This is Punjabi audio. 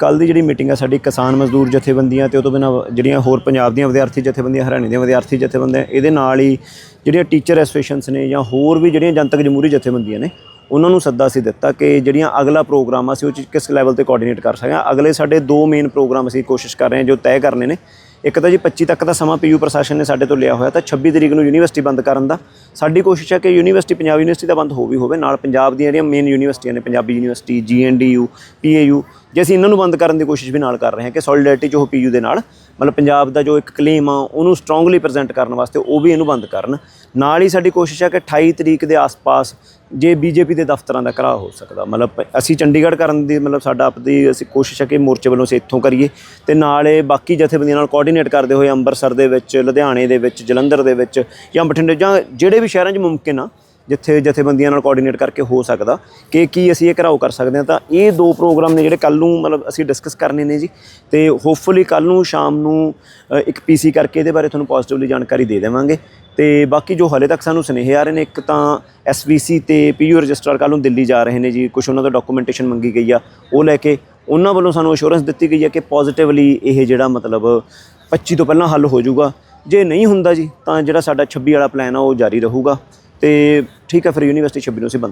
ਕੱਲ ਦੀ ਜਿਹੜੀ ਮੀਟਿੰਗ ਆ ਸਾਡੀ ਕਿਸਾਨ ਮਜ਼ਦੂਰ ਜਥੇਬੰਦੀਆਂ ਤੇ ਉਹ ਤੋਂ ਬਿਨਾਂ ਜਿਹੜੀਆਂ ਹੋਰ ਪੰਜਾਬ ਦੀਆਂ ਵਿਦਿਆਰਥੀ ਜਥੇਬੰਦੀਆਂ, ਹਰਿਆਣੇ ਦੀਆਂ ਵਿਦਿਆਰਥੀ ਜਥੇਬੰਦੀਆਂ, ਇਹਦੇ ਨਾਲ ਹੀ ਜਿਹੜੀਆਂ ਟੀਚਰ ਐਸੋਸੀਏਸ਼ਨਸ ਨੇ ਜਾਂ ਹੋਰ ਵੀ ਜਿਹੜੀਆਂ ਜਨਤਕ ਜਮਹੂਰੀ ਜਥੇਬੰਦੀਆਂ ਨੇ, ਉਹਨਾਂ ਨੂੰ ਸੱਦਾ ਅਸੀਂ ਦਿੱਤਾ ਕਿ ਜਿਹੜੀਆਂ ਅਗਲਾ ਪ੍ਰੋਗਰਾਮ ਆ ਅਸੀਂ ਉਹ 'ਚ ਕਿਸ ਲੈਵਲ ਤੇ ਕੋਆਰਡੀਨੇਟ ਕਰ ਸਕਾਂ ਅਗਲੇ ਸਾਡੇ ਦੋ ਮੇਨ ਪ੍ਰੋਗਰਾਮ ਅਸੀਂ ਕੋਸ਼ਿਸ਼ ਕਰ ਰਹੇ ਹਾਂ ਜੋ ਤੈਅ ਕਰਨੇ ਨੇ। ਇੱਕ ਤਾਂ ਜੀ 25 ਤੱਕ ਦਾ ਸਮਾਂ ਪੀਯੂ ਪ੍ਰਸ਼ਾਸਨ ਨੇ ਸਾਡੇ ਤੋਂ ਲਿਆ ਹੋਇਆ ਤਾਂ 26 ਤਰੀਕ ਨੂੰ ਯੂਨੀਵਰਸਿਟੀ ਬੰਦ ਕਰਨ ਦਾ। ਸਾਡੀ ਕੋਸ਼ਿਸ਼ ਹੈ ਕਿ ਯੂਨੀਵਰਸਿਟੀ, ਪੰਜਾਬ ਯੂਨੀਵਰਸਿਟੀ ਦਾ ਬੰਦ ਹੋ ਵੀ ਹੋਵੇ। ਨਾਲ ਪੰਜਾਬ ਦੀਆਂ ਜਿਹੜੀਆਂ ਮੇਨ ਯੂਨੀਵਰਸਿਟੀਆਂ ਨੇ, ਪੰਜਾਬੀ ਯੂਨੀਵਰਸਿਟੀ ਜੀਐਨਡੀਯੂ ਪੀਏਯੂ ਜੇ ਅਸੀਂ ਇਹਨਾਂ ਨੂੰ ਬੰਦ ਕਰਨ ਦੀ ਕੋਸ਼ਿਸ਼ ਵੀ ਨਾਲ ਕਰ ਰਹੇ ਹਾਂ ਕਿ ਸੋਲੀਡੈਰਿਟੀ ਜੋ ਪੀਯੂ ਦੇ ਨਾਲ, ਮਤਲਬ ਪੰਜਾਬ ਦਾ ਜੋ ਇੱਕ ਕਲੇਮ ਆ, ਉਹਨੂੰ ਸਟਰੋਂਗਲੀ ਪ੍ਰੈਜ਼ੈਂਟ ਕਰਨ ਵਾਸਤੇ ਉਹ ਵੀ ਇਹਨੂੰ ਬੰਦ ਕਰਨ। ਨਾਲ ਹੀ ਸਾਡੀ ਕੋਸ਼ਿਸ਼ ਹੈ ਕਿ 28 ਤਰੀਕ ਦੇ ਆਸ-ਪਾਸ ਜੇ ਬੀਜੇਪੀ ਦੇ ਦਫ਼ਤਰਾਂ ਦਾ ਘਰਾ ਹੋ ਸਕਦਾ। ਮਤਲਬ ਅਸੀਂ ਚੰਡੀਗੜ੍ਹ ਕਰਨ ਦੀ, ਮਤਲਬ ਸਾਡਾ ਆਪਦੀ ਅਸੀਂ ਕੋਸ਼ਿਸ਼ ਹੈ ਕਿ ਮੋਰਚੇ ਵੱਲੋਂ ਅਸੀਂ ਇੱਥੋਂ ਕਰੀਏ। ਤੇ ਨਾਲ ਇਹ ਬਾਕੀ ਜਥੇਬੰਦੀਆਂ ਨਾਲ ਕੋਆਰਡੀਨੇਟ ਕਰਦੇ ਹੋਏ ਅੰਮ੍ਰਿਤਸਰ ਦੇ ਵਿੱਚ, ਲੁਧਿਆਣੇ ਦੇ ਵਿੱਚ, ਜਲੰਧਰ ਦੇ ਵਿੱਚ ਜਾਂ ਬਠਿੰਡੇ ਜਾਂ ਜਿਹੜੇ ਵੀ ਸ਼ਹਿਰਾਂ 'ਚ ਮੁਮਕਿਨ ਆ ਜਿੱਥੇ ਜਥੇਬੰਦੀਆਂ ਨਾਲ ਕੋਆਰਡੀਨੇਟ ਕਰਕੇ ਹੋ ਸਕਦਾ ਕਿ ਕੀ ਅਸੀਂ ਇਹ ਘਰਾਓ ਕਰ ਸਕਦੇ ਹਾਂ ਤਾਂ ਇਹ ਦੋ ਪ੍ਰੋਗਰਾਮ ਨੇ ਜਿਹੜੇ ਕੱਲ ਨੂੰ ਮਤਲਬ ਅਸੀਂ ਡਿਸਕਸ ਕਰਨੇ ਨੇ ਜੀ। ਤੇ ਹੋਪਫੁਲੀ ਕੱਲ ਨੂੰ ਸ਼ਾਮ ਨੂੰ ਅ, ਇੱਕ ਪੀਸੀ ਕਰਕੇ ਇਹਦੇ ਬਾਰੇ ਤੁਹਾਨੂੰ ਪੋਜ਼ਿਟਿਵਲੀ ਜਾਣਕਾਰੀ ਦੇ ਦੇਵਾਂਗੇ। ਤੇ ਬਾਕੀ ਜੋ ਹਲੇ ਤੱਕ ਸਾਨੂੰ ਸੁਨੇਹੇ ਆ ਰਹੇ ਨੇ ਇੱਕ ਤਾਂ ਐਸਵੀਸੀ ਤੇ ਪੀਯੂ ਰਜਿਸਟਰ ਕੱਲ ਨੂੰ ਦਿੱਲੀ ਜਾ ਰਹੇ ਨੇ ਜੀ। ਕੁਝ ਉਹਨਾਂ ਦਾ ਡਾਕੂਮੈਂਟੇਸ਼ਨ ਮੰਗੀ ਗਈ ਆ ਉਹ ਲੈ ਕੇ ਉਹਨਾਂ ਵੱਲੋਂ ਸਾਨੂੰ ਅਸ਼ੋਰੈਂਸ ਦਿੱਤੀ ਗਈ ਹੈ ਕਿ ਪੋਜ਼ਿਟਿਵਲੀ ਇਹ ਜਿਹੜਾ ਮਤਲਬ 25 ਤੋਂ ਪਹਿਲਾਂ ਹੱਲ ਹੋ ਜਾਊਗਾ। ਜੇ ਨਹੀਂ ਹੁੰਦਾ ਜੀ ਤਾਂ ਜਿਹੜਾ ਸਾਡਾ 26 ਵਾਲਾ ਪਲਾਨ ਆ ਉਹ ਜਾਰੀ ਰਹੂਗਾ। ਤੇ ਠੀਕ ਹੈ ਫਿਰ ਯੂਨੀਵਰਸਿਟੀ 26 ਨੂੰ ਅਸੀਂ ਬੰਦ